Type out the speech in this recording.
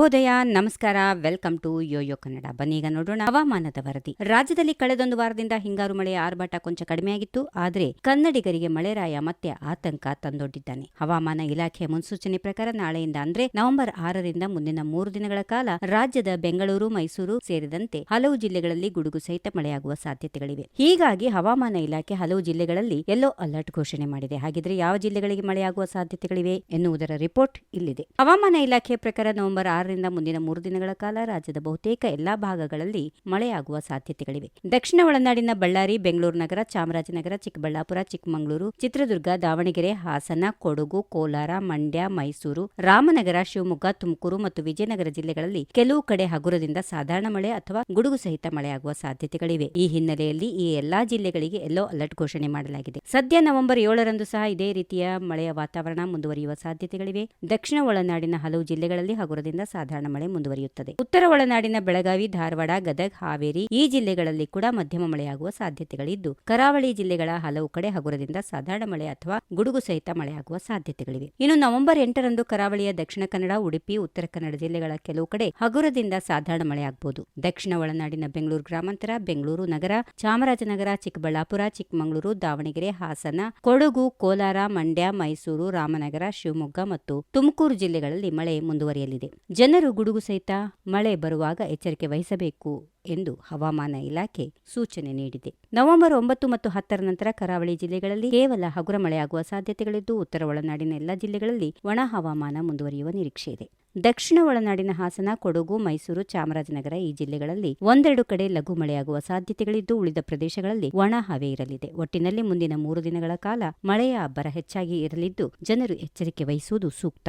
ಶುಭೋದಯ ನಮಸ್ಕಾರ, welcome to YoYo Kannada. ಬನ್ನೀಗ ನೋಡೋಣ ಹವಾಮಾನದ ವರದಿ. ರಾಜ್ಯದಲ್ಲಿ ಕಳೆದೊಂದು ವಾರದಿಂದ ಹಿಂಗಾರು ಮಳೆಯ ಆರ್ಭಟ ಕೊಂಚ ಕಡಿಮೆಯಾಗಿತ್ತು, ಆದರೆ ಕನ್ನಡಿಗರಿಗೆ ಮಳೆರಾಯ ಮತ್ತೆ ಆತಂಕ ತಂದೊಡ್ಡಿದ್ದಾನೆ. ಹವಾಮಾನ ಇಲಾಖೆಯ ಮುನ್ಸೂಚನೆ ಪ್ರಕಾರ ನಾಳೆಯಿಂದ ಅಂದ್ರೆ ನವೆಂಬರ್ ಆರರಿಂದ ಮುಂದಿನ ಮೂರು ದಿನಗಳ ಕಾಲ ರಾಜ್ಯದ ಬೆಂಗಳೂರು, ಮೈಸೂರು ಸೇರಿದಂತೆ ಹಲವು ಜಿಲ್ಲೆಗಳಲ್ಲಿ ಗುಡುಗು ಸಹಿತ ಮಳೆಯಾಗುವ ಸಾಧ್ಯತೆಗಳಿವೆ. ಹೀಗಾಗಿ ಹವಾಮಾನ ಇಲಾಖೆ ಹಲವು ಜಿಲ್ಲೆಗಳಲ್ಲಿ ಯೆಲ್ಲೋ ಅಲರ್ಟ್ ಘೋಷಣೆ ಮಾಡಿದೆ. ಹಾಗಿದ್ರೆ ಯಾವ ಜಿಲ್ಲೆಗಳಿಗೆ ಮಳೆಯಾಗುವ ಸಾಧ್ಯತೆಗಳಿವೆ ಎನ್ನುವುದರ ರಿಪೋರ್ಟ್ ಇಲ್ಲಿದೆ. ಹವಾಮಾನ ಇಲಾಖೆ ಪ್ರಕಾರ ನವೆಂಬರ್ ಆರರಿಂದ ಮುಂದಿನ ಮೂರು ದಿನಗಳ ಕಾಲ ರಾಜ್ಯದ ಬಹುತೇಕ ಎಲ್ಲಾ ಭಾಗಗಳಲ್ಲಿ ಮಳೆಯಾಗುವ ಸಾಧ್ಯತೆಗಳಿವೆ. ದಕ್ಷಿಣ ಒಳನಾಡಿನ ಬಳ್ಳಾರಿ, ಬೆಂಗಳೂರು ನಗರ, ಚಾಮರಾಜನಗರ, ಚಿಕ್ಕಬಳ್ಳಾಪುರ, ಚಿಕ್ಕಮಗಳೂರು, ಚಿತ್ರದುರ್ಗ, ದಾವಣಗೆರೆ, ಹಾಸನ, ಕೊಡಗು, ಕೋಲಾರ, ಮಂಡ್ಯ, ಮೈಸೂರು, ರಾಮನಗರ, ಶಿವಮೊಗ್ಗ, ತುಮಕೂರು ಮತ್ತು ವಿಜಯನಗರ ಜಿಲ್ಲೆಗಳಲ್ಲಿ ಕೆಲವು ಕಡೆ ಹಗುರದಿಂದ ಸಾಧಾರಣ ಮಳೆ ಅಥವಾ ಗುಡುಗು ಸಹಿತ ಮಳೆಯಾಗುವ ಸಾಧ್ಯತೆಗಳಿವೆ. ಈ ಹಿನ್ನೆಲೆಯಲ್ಲಿ ಈ ಎಲ್ಲಾ ಜಿಲ್ಲೆಗಳಿಗೆ ಯೆಲ್ಲೋ ಅಲರ್ಟ್ ಘೋಷಣೆ ಮಾಡಲಾಗಿದೆ. ಸದ್ಯ ನವೆಂಬರ್ ಏಳರಂದು ಸಹ ಇದೇ ರೀತಿಯ ಮಳೆಯ ವಾತಾವರಣ ಮುಂದುವರಿಯುವ ಸಾಧ್ಯತೆಗಳಿವೆ. ದಕ್ಷಿಣ ಒಳನಾಡಿನ ಹಲವು ಜಿಲ್ಲೆಗಳಲ್ಲಿ ಹಗುರದಿಂದ ಸಾಧಾರಣ ಮಳೆ ಮುಂದುವರಿಯುತ್ತದೆ. ಉತ್ತರ ಒಳನಾಡಿನ ಬೆಳಗಾವಿ, ಧಾರವಾಡ, ಗದಗ್, ಹಾವೇರಿ ಈ ಜಿಲ್ಲೆಗಳಲ್ಲಿ ಕೂಡ ಮಧ್ಯಮ ಮಳೆಯಾಗುವ ಸಾಧ್ಯತೆಗಳಿದ್ದು, ಕರಾವಳಿ ಜಿಲ್ಲೆಗಳ ಹಲವು ಕಡೆ ಹಗುರದಿಂದ ಸಾಧಾರಣ ಮಳೆ ಅಥವಾ ಗುಡುಗು ಸಹಿತ ಮಳೆಯಾಗುವ ಸಾಧ್ಯತೆಗಳಿವೆ. ಇನ್ನು ನವೆಂಬರ್ ಎಂಟರಂದು ಕರಾವಳಿಯ ದಕ್ಷಿಣ ಕನ್ನಡ, ಉಡುಪಿ, ಉತ್ತರ ಕನ್ನಡ ಜಿಲ್ಲೆಗಳ ಕೆಲವು ಕಡೆ ಹಗುರದಿಂದ ಸಾಧಾರಣ ಮಳೆಯಾಗಬಹುದು ದಕ್ಷಿಣ ಒಳನಾಡಿನ ಬೆಂಗಳೂರು ಗ್ರಾಮಾಂತರ, ಬೆಂಗಳೂರು ನಗರ, ಚಾಮರಾಜನಗರ, ಚಿಕ್ಕಬಳ್ಳಾಪುರ, ಚಿಕ್ಕಮಗಳೂರು, ದಾವಣಗೆರೆ, ಹಾಸನ, ಕೊಡಗು, ಕೋಲಾರ, ಮಂಡ್ಯ, ಮೈಸೂರು, ರಾಮನಗರ, ಶಿವಮೊಗ್ಗ ಮತ್ತು ತುಮಕೂರು ಜಿಲ್ಲೆಗಳಲ್ಲಿ ಮಳೆ ಮುಂದುವರಿಯಲಿದೆ. ಜನರು ಗುಡುಗು ಸಹಿತ ಮಳೆ ಬರುವಾಗ ಎಚ್ಚರಿಕೆ ವಹಿಸಬೇಕು ಎಂದು ಹವಾಮಾನ ಇಲಾಖೆ ಸೂಚನೆ ನೀಡಿದೆ. ನವೆಂಬರ್ ಒಂಬತ್ತು ಮತ್ತು ಹತ್ತರ ನಂತರ ಕರಾವಳಿ ಜಿಲ್ಲೆಗಳಲ್ಲಿ ಕೇವಲ ಹಗುರ ಮಳೆಯಾಗುವ ಸಾಧ್ಯತೆಗಳಿದ್ದು, ಉತ್ತರ ಒಳನಾಡಿನ ಎಲ್ಲ ಜಿಲ್ಲೆಗಳಲ್ಲಿ ಒಣ ಹವಾಮಾನ ಮುಂದುವರಿಯುವ ನಿರೀಕ್ಷೆ ಇದೆ. ದಕ್ಷಿಣ ಒಳನಾಡಿನ ಹಾಸನ, ಕೊಡಗು, ಮೈಸೂರು, ಚಾಮರಾಜನಗರ ಈ ಜಿಲ್ಲೆಗಳಲ್ಲಿ ಒಂದೆರಡು ಕಡೆ ಲಘು ಮಳೆಯಾಗುವ ಸಾಧ್ಯತೆಗಳಿದ್ದು, ಉಳಿದ ಪ್ರದೇಶಗಳಲ್ಲಿ ಒಣ ಹವೆ ಇರಲಿದೆ. ಒಟ್ಟಿನಲ್ಲಿ ಮುಂದಿನ ಮೂರು ದಿನಗಳ ಕಾಲ ಮಳೆಯ ಅಬ್ಬರ ಹೆಚ್ಚಾಗಿ ಇರಲಿದ್ದು, ಜನರು ಎಚ್ಚರಿಕೆ ವಹಿಸುವುದು ಸೂಕ್ತ.